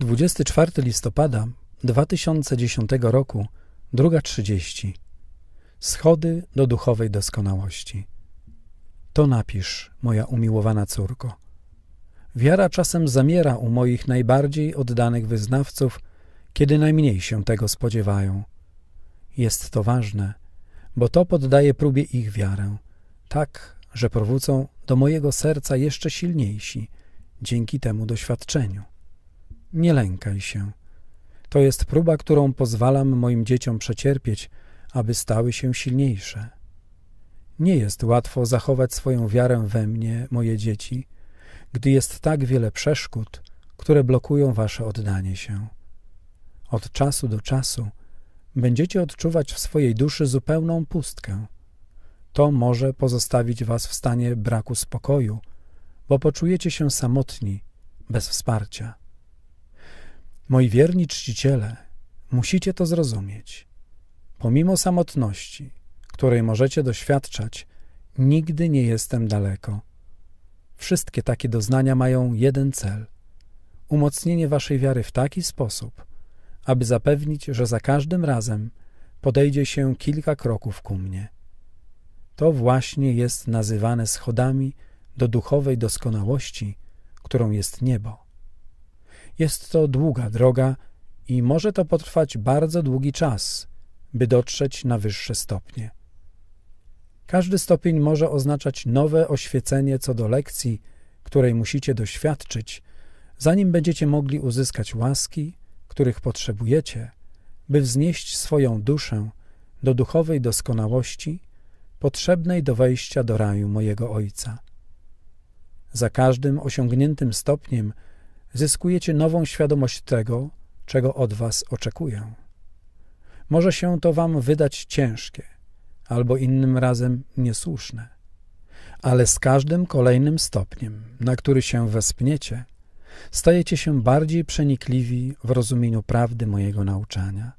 24 listopada 2010 roku, druga 30. Schody do duchowej doskonałości. To napisz, moja umiłowana córko. Wiara czasem zamiera u moich najbardziej oddanych wyznawców, kiedy najmniej się tego spodziewają. Jest to ważne, bo to poddaje próbie ich wiarę, tak, że powrócą do mojego serca jeszcze silniejsi dzięki temu doświadczeniu. Nie lękaj się. To jest próba, którą pozwalam moim dzieciom przecierpieć, aby stały się silniejsze. Nie jest łatwo zachować swoją wiarę we mnie, moje dzieci, gdy jest tak wiele przeszkód, które blokują wasze oddanie się. Od czasu do czasu będziecie odczuwać w swojej duszy zupełną pustkę. To może pozostawić was w stanie braku spokoju, bo poczujecie się samotni, bez wsparcia. Moi wierni czciciele, musicie to zrozumieć. Pomimo samotności, której możecie doświadczać, nigdy nie jestem daleko. Wszystkie takie doznania mają jeden cel umocnienie waszej wiary w taki sposób, aby zapewnić, że za każdym razem podejdzie się kilka kroków ku mnie. To właśnie jest nazywane schodami do duchowej doskonałości, którą jest niebo. Jest to długa droga i może to potrwać bardzo długi czas, by dotrzeć na wyższe stopnie. Każdy stopień może oznaczać nowe oświecenie co do lekcji, której musicie doświadczyć, zanim będziecie mogli uzyskać łaski, których potrzebujecie, by wznieść swoją duszę do duchowej doskonałości, potrzebnej do wejścia do raju mojego Ojca. Za każdym osiągniętym stopniem zyskujecie nową świadomość tego, czego od was oczekuję. Może się to wam wydać ciężkie, albo innym razem niesłuszne, ale z każdym kolejnym stopniem, na który się wespniecie, stajecie się bardziej przenikliwi w rozumieniu prawdy mojego nauczania.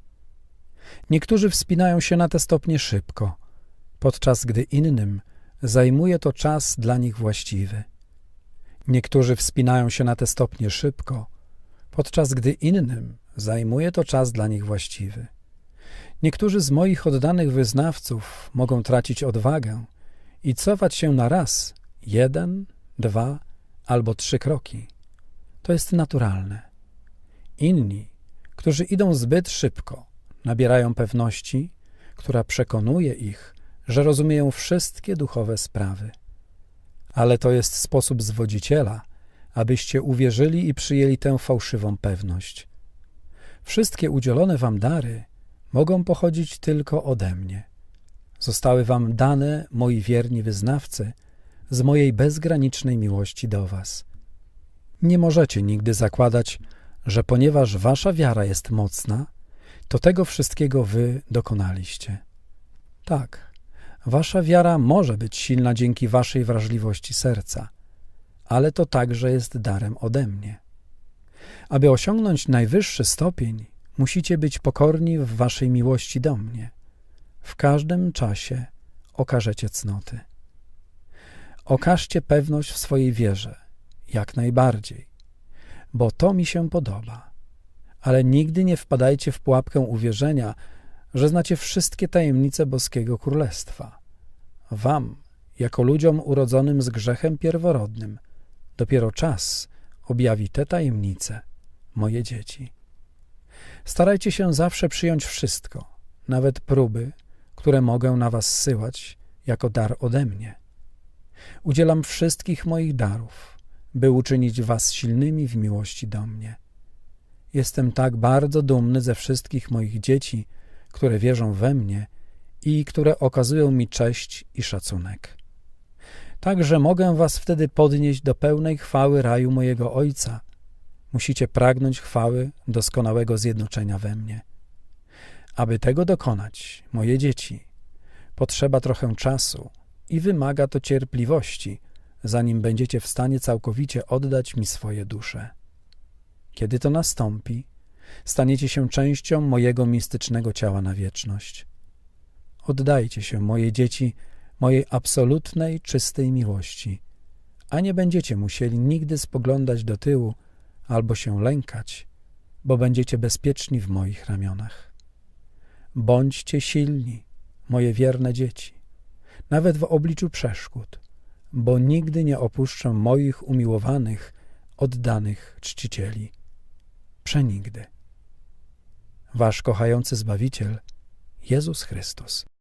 Niektórzy wspinają się na te stopnie szybko, podczas gdy innym zajmuje to czas dla nich właściwy. Niektórzy wspinają się na te stopnie szybko, podczas gdy innym zajmuje to czas dla nich właściwy. Niektórzy z moich oddanych wyznawców mogą tracić odwagę i cofać się na raz, jeden, dwa albo trzy kroki. To jest naturalne. Inni, którzy idą zbyt szybko, nabierają pewności, która przekonuje ich, że rozumieją wszystkie duchowe sprawy ale to jest sposób zwodziciela, abyście uwierzyli i przyjęli tę fałszywą pewność. Wszystkie udzielone wam dary mogą pochodzić tylko ode mnie. Zostały wam dane, moi wierni wyznawcy, z mojej bezgranicznej miłości do was. Nie możecie nigdy zakładać, że ponieważ wasza wiara jest mocna, to tego wszystkiego wy dokonaliście. Tak, Wasza wiara może być silna dzięki waszej wrażliwości serca, ale to także jest darem ode mnie. Aby osiągnąć najwyższy stopień, musicie być pokorni w waszej miłości do mnie. W każdym czasie okażecie cnoty. Okażcie pewność w swojej wierze, jak najbardziej, bo to mi się podoba. Ale nigdy nie wpadajcie w pułapkę uwierzenia, że znacie wszystkie tajemnice boskiego królestwa. Wam, jako ludziom urodzonym z grzechem pierworodnym, dopiero czas objawi te tajemnice, moje dzieci. Starajcie się zawsze przyjąć wszystko, nawet próby, które mogę na was syłać jako dar ode mnie. Udzielam wszystkich moich darów, by uczynić was silnymi w miłości do mnie. Jestem tak bardzo dumny ze wszystkich moich dzieci, które wierzą we mnie i które okazują mi cześć i szacunek. Także mogę was wtedy podnieść do pełnej chwały raju mojego Ojca. Musicie pragnąć chwały doskonałego zjednoczenia we mnie. Aby tego dokonać, moje dzieci, potrzeba trochę czasu i wymaga to cierpliwości, zanim będziecie w stanie całkowicie oddać mi swoje dusze. Kiedy to nastąpi, staniecie się częścią mojego mistycznego ciała na wieczność. Oddajcie się, moje dzieci, mojej absolutnej, czystej miłości, a nie będziecie musieli nigdy spoglądać do tyłu albo się lękać, bo będziecie bezpieczni w moich ramionach. Bądźcie silni, moje wierne dzieci, nawet w obliczu przeszkód, bo nigdy nie opuszczę moich umiłowanych, oddanych czcicieli. Przenigdy. Wasz kochający Zbawiciel, Jezus Chrystus.